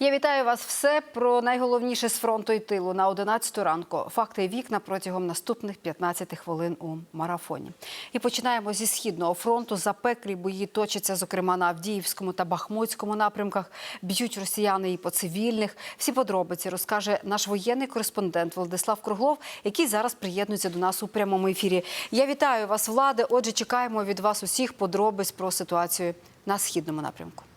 Я вітаю вас все про найголовніше з фронту і тилу на 11 ранку. Факти вікна протягом наступних 15 хвилин у марафоні. І починаємо зі східного фронту. Запеклі бої точаться, зокрема на Авдіївському та Бахмутському напрямках. Б'ють росіяни і по цивільних. Всі подробиці розкаже наш воєнний кореспондент Владислав Круглов, який зараз приєднується до нас у прямому ефірі. Я вітаю вас, влади. Отже, чекаємо від вас усіх подробиць про ситуацію на східному напрямку.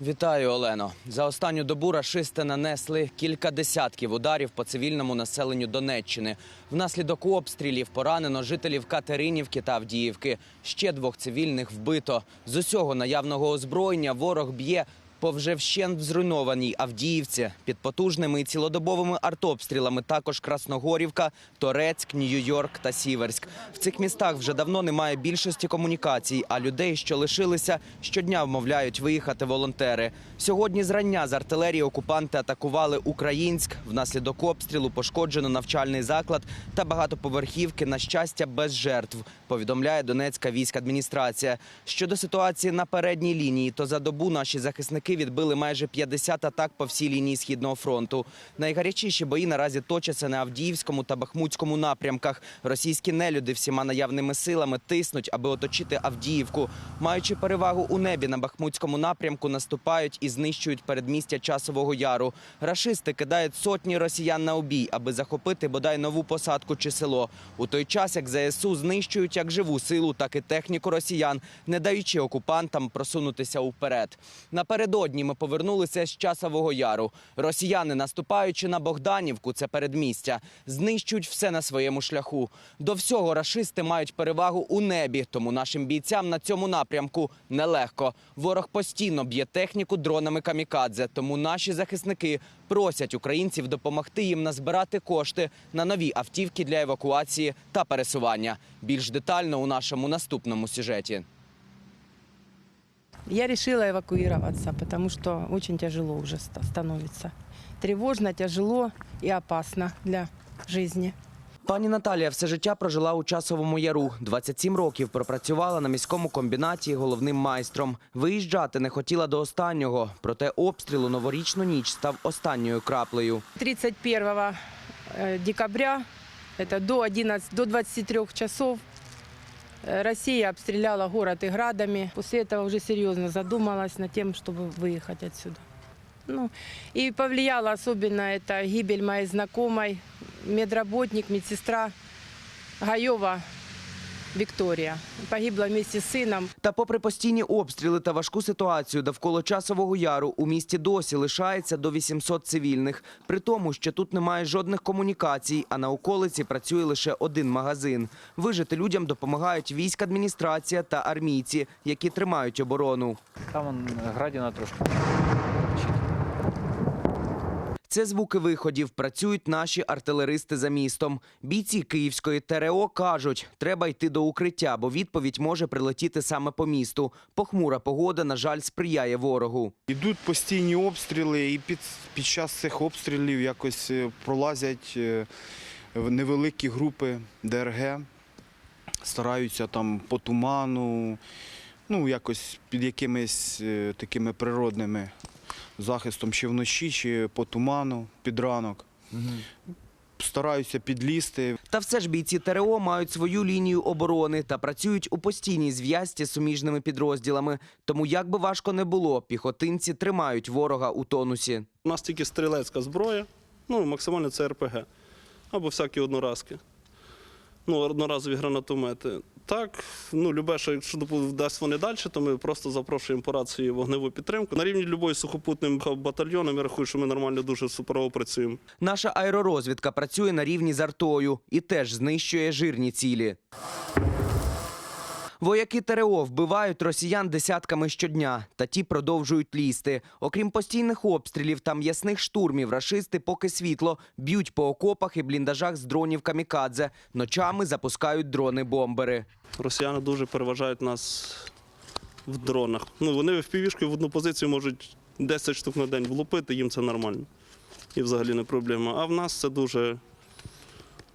Вітаю, Олено. За останню добу рашисти нанесли кілька десятків ударів по цивільному населенню Донеччини. Внаслідок обстрілів поранено жителів Катеринівки та Авдіївки. Ще двох цивільних вбито. З усього наявного озброєння ворог б'є по вщент зруйнованій Авдіївці. Під потужними і цілодобовими артобстрілами також Красногорівка, Торецьк, Нью-Йорк та Сіверськ. В цих містах вже давно немає більшості комунікацій, а людей, що лишилися, щодня вмовляють виїхати волонтери. Сьогодні зрання з артилерії окупанти атакували Українськ. Внаслідок обстрілу пошкоджено навчальний заклад та багатоповерхівки, на щастя, без жертв, повідомляє Донецька війська адміністрація. Щодо ситуації на передній лінії, то за добу наші захисники відбили майже 50 атак по всій лінії східного фронту. Найгарячіші бої наразі точаться на Авдіївському та Бахмутському напрямках. Російські нелюди всіма наявними силами тиснуть, аби оточити Авдіївку. Маючи перевагу у небі на Бахмутському напрямку, наступають і знищують передмістя Часового Яру. Рашисти кидають сотні росіян на обій, аби захопити бодай нову посадку чи село. У той час, як ЗСУ знищують як живу силу, так і техніку росіян, не даючи окупантам просунутися уперед. Напередодні ми повернулися з Часового Яру. Росіяни, наступаючи на Богданівку, це передмістя, знищують все на своєму шляху. До всього рашисти мають перевагу у небі, тому нашим бійцям на цьому напрямку нелегко. Ворог постійно б'є техніку дронами камікадзе, тому наші захисники просять українців допомогти їм назбирати кошти на нові автівки для евакуації та пересування. Більш детально у нашому наступному сюжеті. Я решила эвакуироваться, потому что очень тяжело уже ста- становится. Тревожно, тяжело и опасно для жизни. Пані Наталія все життя прожила у часовому яру. 27 років пропрацювала на міському комбінаті головним майстром. Виїжджати не хотіла до останнього. Проте обстріл у новорічну ніч став останньою краплею. 31 э, декабря, это до, 11, до 23 часов, э, Россия обстреляла город и градами. После этого уже серьезно задумалась над тем, чтобы выехать отсюда. Ну, и повлияла особенно это гибель моей знакомой, медработник, медсестра Гаева Виктория. Погибла вместе с сыном. Та попри постійні обстріли та важку ситуацію довкола часового яру у місті досі лишається до 800 цивільних. При тому, що тут немає жодних комунікацій, а на околиці працює лише один магазин. Вижити людям допомагають військ адміністрація та армійці, які тримають оборону. Там градіна трошки. Це звуки виходів. Працюють наші артилеристи за містом. Бійці Київської ТРО кажуть, треба йти до укриття, бо відповідь може прилетіти саме по місту. Похмура погода, на жаль, сприяє ворогу. Йдуть постійні обстріли, і під, під час цих обстрілів якось е, пролазять е, невеликі групи ДРГ, стараються там по туману, ну якось під якимись е, такими природними захистом, чи вночі, чи по туману, під ранок. Стараються підлізти. Та все ж бійці ТРО мають свою лінію оборони та працюють у постійній зв'язці з суміжними підрозділами. Тому як би важко не було, піхотинці тримають ворога у тонусі. У нас тільки стрілецька зброя, ну максимально це РПГ. Або всякі одноразки. Ну, одноразові гранатомети. Так, ну, любе, що якщо дасть вони далі, то ми просто запрошуємо по рації вогневу підтримку. На рівні любої сухопутним батальйоном, я рахую, що ми нормально дуже суперово працюємо. Наша аеророзвідка працює на рівні з артою і теж знищує жирні цілі. Вояки ТРО вбивають росіян десятками щодня, та ті продовжують лізти. Окрім постійних обстрілів та м'ясних штурмів, рашисти поки світло б'ють по окопах і бліндажах з дронів камікадзе. Ночами запускають дрони-бомбери. Росіяни дуже переважають нас в дронах. Ну, вони в півішки в одну позицію можуть 10 штук на день влупити, їм це нормально. І взагалі не проблема. А в нас це дуже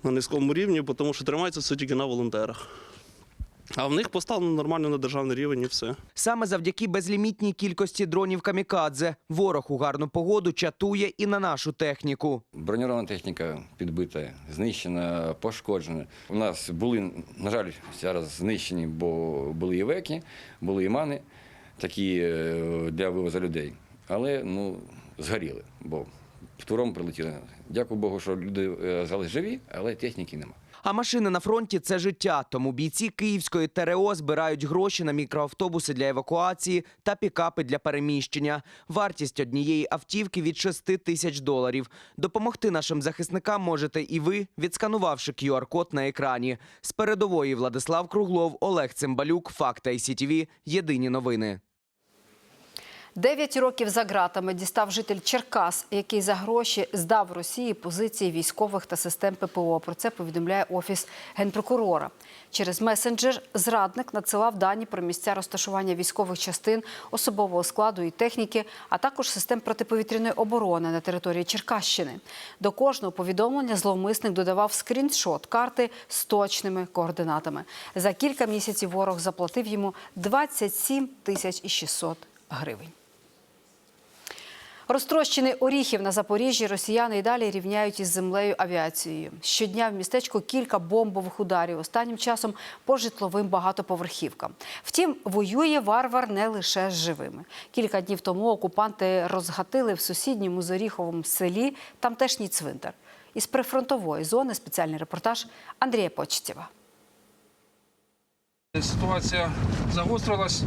на низькому рівні, тому що тримається все тільки на волонтерах. А в них поставлено нормально на державний рівень і все. Саме завдяки безлімітній кількості дронів камікадзе ворог у гарну погоду чатує і на нашу техніку. Броньована техніка підбита, знищена, пошкоджена. У нас були, на жаль, зараз знищені, бо були і веки, були і мани, такі е, для вивозу людей. Але ну, згоріли, бо втором прилетіли. Дякую Богу, що люди е, залишились живі, але техніки нема. А машини на фронті це життя. Тому бійці київської ТРО збирають гроші на мікроавтобуси для евакуації та пікапи для переміщення. Вартість однієї автівки від 6 тисяч доларів. Допомогти нашим захисникам можете і ви, відсканувавши QR-код на екрані. З передової Владислав Круглов, Олег Цимбалюк, і СІТВ. Єдині новини. Дев'ять років за ґратами дістав житель Черкас, який за гроші здав Росії позиції військових та систем ППО. Про це повідомляє офіс генпрокурора. Через месенджер зрадник надсилав дані про місця розташування військових частин, особового складу і техніки, а також систем протиповітряної оборони на території Черкащини. До кожного повідомлення зловмисник додавав скріншот карти з точними координатами. За кілька місяців ворог заплатив йому 27 тисяч і 600 гривень. Розтрощений Оріхів на Запоріжжі росіяни і далі рівняють із землею авіацією. Щодня в містечку кілька бомбових ударів. Останнім часом по житловим багатоповерхівкам. Втім, воює варвар не лише з живими. Кілька днів тому окупанти розгатили в сусідньому Зоріховому селі тамтешній цвинтар. Із прифронтової зони спеціальний репортаж Андрія Почтєва. Ситуація загострилась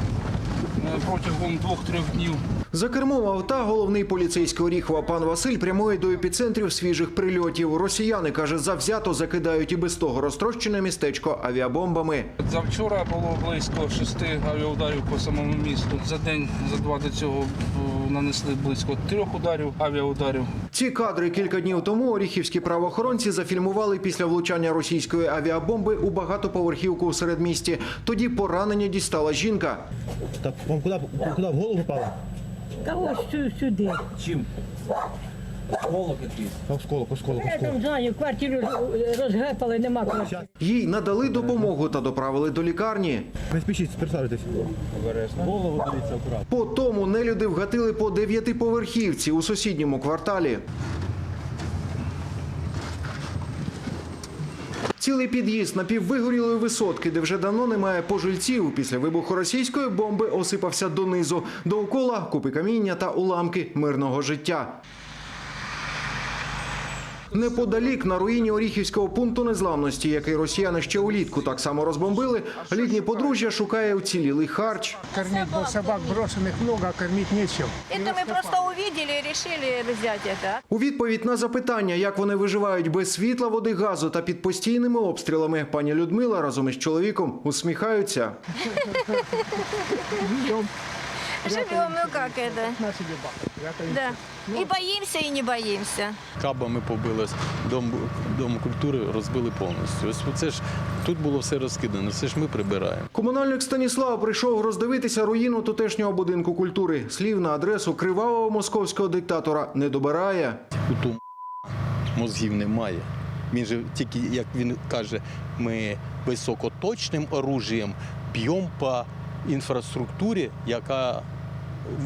протягом двох-трьох днів. За кермом авто головний поліцейський Оріхова пан Василь прямує до епіцентрів свіжих прильотів. Росіяни каже, завзято закидають і без того розтрощене містечко авіабомбами. Завчора було близько шести авіаударів по самому місту. За день, за два до цього е, нанесли близько трьох ударів, авіаударів. Ці кадри кілька днів тому оріхівські правоохоронці зафільмували після влучання російської авіабомби у багатоповерхівку у середмісті. Тоді поранення дістала жінка. Так вам куди, куди в голову попало? Та ось сю- сюди. Та осколок, осколок, Я осколок. там знаю, квартиру роз- розгепали, нема квартири. Їй надали допомогу та доправили до лікарні. Не спішіть, присаджуйтесь. Голову дивіться акуратно. По тому нелюди вгатили по дев'ятиповерхівці у сусідньому кварталі. Цілий під'їзд напіввигорілої висотки, де вже давно немає пожильців, після вибуху російської бомби осипався донизу. Довкола купи каміння та уламки мирного життя. Неподалік на руїні Оріхівського пункту незламності, який росіяни ще улітку так само розбомбили, літнє подружжя шукає уцілілий харч. Кормить, бо собак брошенных много, а кормить нечем. Это мы просто увидели и решили взять это. У відповідь на запитання, як вони виживають без світла, води, газу та під постійними обстрілами, пані Людмила разом із чоловіком усміхаються. Живем, ну как это? Да. И боимся, и не боимся. Кабами побили, дом, дом культури розбили повністю. Ось це ж тут було все розкидано, це ж ми прибираємо. Комунальник Станіслав прийшов роздивитися руїну тутешнього будинку культури. Слів на адресу кривавого московського диктатора не добирає. У тому мозгів немає. Він же тільки, як він каже, ми високоточним оружієм б'ємо по інфраструктурі, яка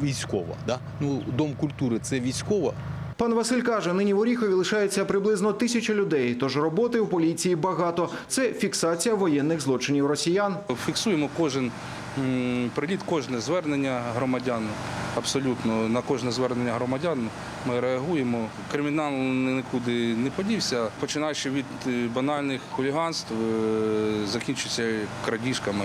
військова. Да? Ну, Дом культури це військова, Пан Василь каже, нині в Оріхові лишається приблизно тисяча людей, тож роботи у поліції багато. Це фіксація воєнних злочинів росіян. Фіксуємо кожен приліт, кожне звернення громадян. Абсолютно на кожне звернення громадян ми реагуємо. Кримінал нікуди не подівся, починаючи від е, банальних хуліганств, е, закінчується крадіжками.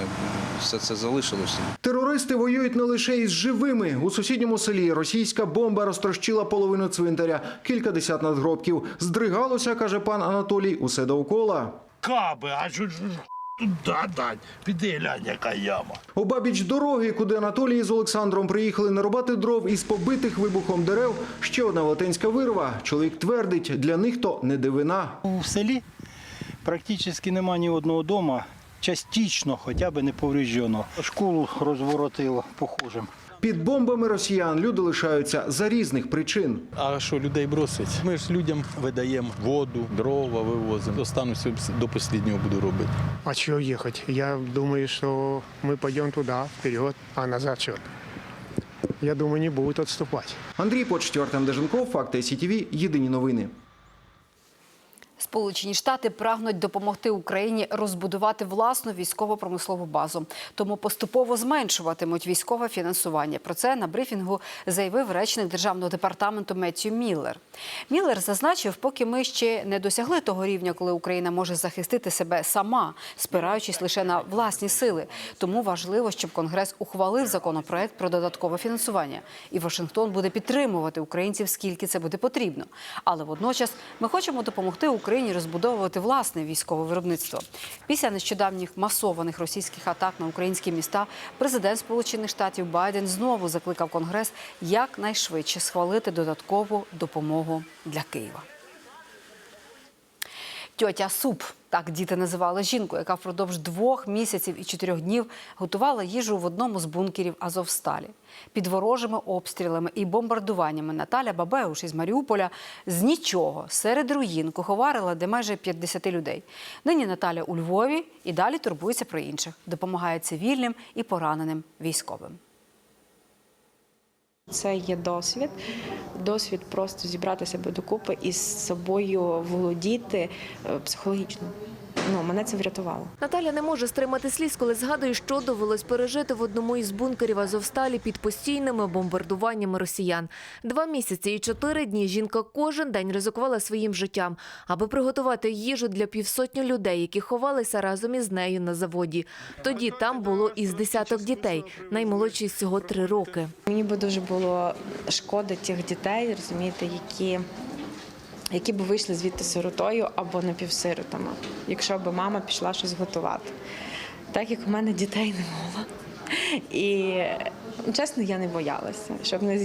Все це залишилося. Терористи воюють не лише із живими. У сусідньому селі російська бомба розтрощила половину цвинтаря, кілька десят надгробків. Здригалося, каже пан Анатолій, усе довкола. Каби, а що ж? Піди глянь, яка яма. Обабіч дороги, куди Анатолій з Олександром приїхали нарубати дров із побитих вибухом дерев, ще одна латинська вирва. Чоловік твердить, для них то не дивина. У селі практично немає ні одного дому, частично хоча б не повреждено. Школу розворотило похожим. Під бомбами росіян люди лишаються за різних причин. А що людей бросить? Ми ж людям видаємо воду, дрова вивозимо. Остануся до останнього буду робити. А чего ехать? Я думаю, что мы пойдем туда, вперед, а назад что? Я думаю, не будут отступать. Андрій Почтєр, Артем Деженков, Факти СІТВ, Єдині новини. Сполучені Штати прагнуть допомогти Україні розбудувати власну військово-промислову базу, тому поступово зменшуватимуть військове фінансування. Про це на брифінгу заявив речник державного департаменту Меттью Міллер. Міллер зазначив, поки ми ще не досягли того рівня, коли Україна може захистити себе сама, спираючись лише на власні сили. Тому важливо, щоб Конгрес ухвалив законопроект про додаткове фінансування, і Вашингтон буде підтримувати українців, скільки це буде потрібно. Але водночас ми хочемо допомогти Україні розбудовувати власне військове виробництво. Після нещодавніх масованих російських атак на українські міста президент Сполучених Штатів Байден знову закликав Конгрес якнайшвидше схвалити додаткову допомогу для Києва. Тьотя суп так діти називали жінку, яка впродовж двох місяців і чотирьох днів готувала їжу в одному з бункерів Азовсталі. Під ворожими обстрілами і бомбардуваннями Наталя Бабеуш із Маріуполя з нічого серед руїн куховарила, де майже 50 людей. Нині Наталя у Львові і далі турбується про інших, допомагає цивільним і пораненим військовим. Це є досвід, досвід просто зібратися докупи і з собою володіти е, психологічно. Ну, мене це врятувало. Наталя не може стримати сліз, коли згадує, що довелось пережити в одному із бункерів Азовсталі під постійними бомбардуваннями росіян. Два місяці і чотири дні жінка кожен день ризикувала своїм життям, аби приготувати їжу для півсотні людей, які ховалися разом із нею на заводі. Тоді там було із десяток дітей, наймолодші всього три роки. Мені би дуже було шкода тих дітей, розумієте, які, які б вийшли звідти сиротою або напівсиротами, якщо б мама пішла щось готувати. Так як у мене дітей не було. І чесно, я не боялася. Щоб не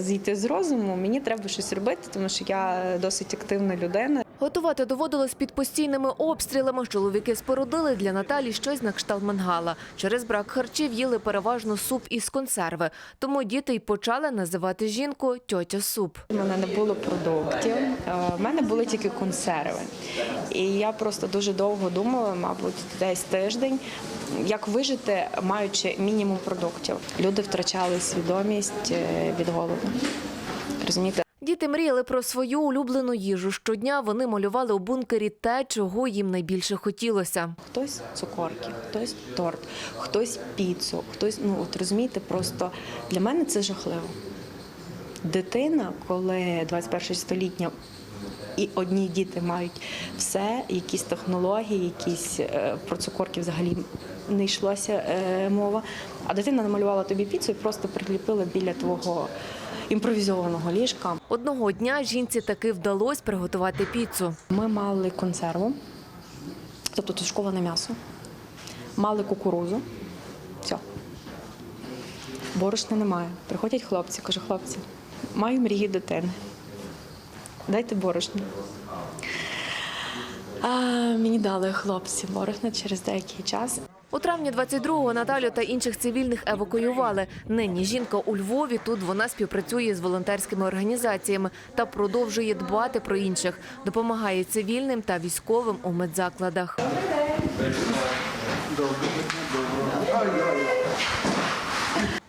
зійти з розуму, мені треба щось робити, тому що я досить активна людина. Готувати доводилось під постійними обстрілами. Чоловіки спорудили для Наталі щось на кшталт мангала. Через брак харчів їли переважно суп із консерви. Тому діти й почали називати жінку тьотя суп. У мене не було продуктів, в мене були тільки консерви. І я просто дуже довго думала, мабуть, десь тиждень, як вижити, маючи мінімум продуктів. Люди втрачали свідомість е, від голоду. Розумієте? Діти мріяли про свою улюблену їжу. Щодня вони малювали у бункері те, чого їм найбільше хотілося. Хтось цукорки, хтось торт, хтось піцу, хтось, ну от розумієте, просто для мене це жахливо. Дитина, коли 21 століття і одні діти мають все, якісь технології, якісь е, про цукорки взагалі не йшлося е, мова. А дитина намалювала тобі піцу і просто приліпила біля твого імпровізованого ліжка. Одного дня жінці таки вдалося приготувати піцу. Ми мали консерву, тобто тушковане м'ясо, мали кукурузу. Все. Борошна немає. Приходять хлопці, кажу, хлопці, маю мрії дитини. Дайте борошно. А, мені дали хлопці борошно через деякий час. У травні 22-го Наталю та інших цивільних евакуювали. Нині жінка у Львові. Тут вона співпрацює з волонтерськими організаціями та продовжує дбати про інших. Допомагає цивільним та військовим у медзакладах.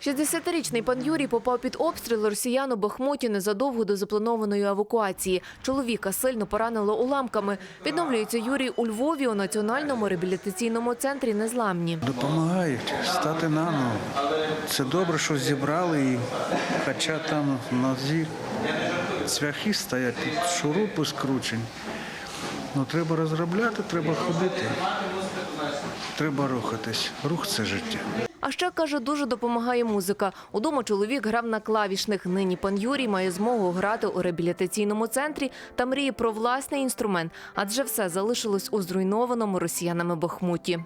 Шістдесятирічний пан Юрій попав під обстріл росіян у Бахмуті незадовго до запланованої евакуації. Чоловіка сильно поранило уламками. Відновлюється Юрій у Львові у національному реабілітаційному центрі Незламні. Допомагають стати на ноги. Це добре, що зібрали і хоча там в нозі цвяхи стоять, шурупи скручені. Ну треба розробляти, треба ходити. Треба рухатись. Рух це життя. А ще каже, дуже допомагає музика. Удома чоловік грав на клавішних. Нині пан Юрій має змогу грати у реабілітаційному центрі та мріє про власний інструмент, адже все залишилось у зруйнованому росіянами Бахмуті.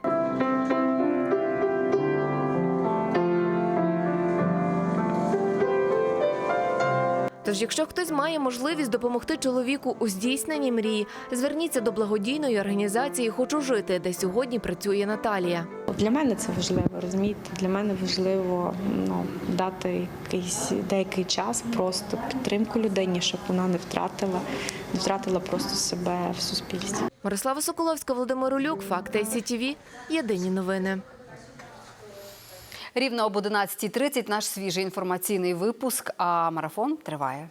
Тож, якщо хтось має можливість допомогти чоловіку у здійсненні мрії, зверніться до благодійної організації Хочу жити, де сьогодні працює Наталія. Для мене це важливо, розумієте? Для мене важливо ну, дати якийсь деякий час, просто підтримку людині, щоб вона не втратила, не втратила просто себе в суспільстві. Мирослава Соколовська, Володимир Улюк, Факти СІТІВІ. Єдині новини. Рівно об 11.30 наш свіжий інформаційний випуск, а марафон триває.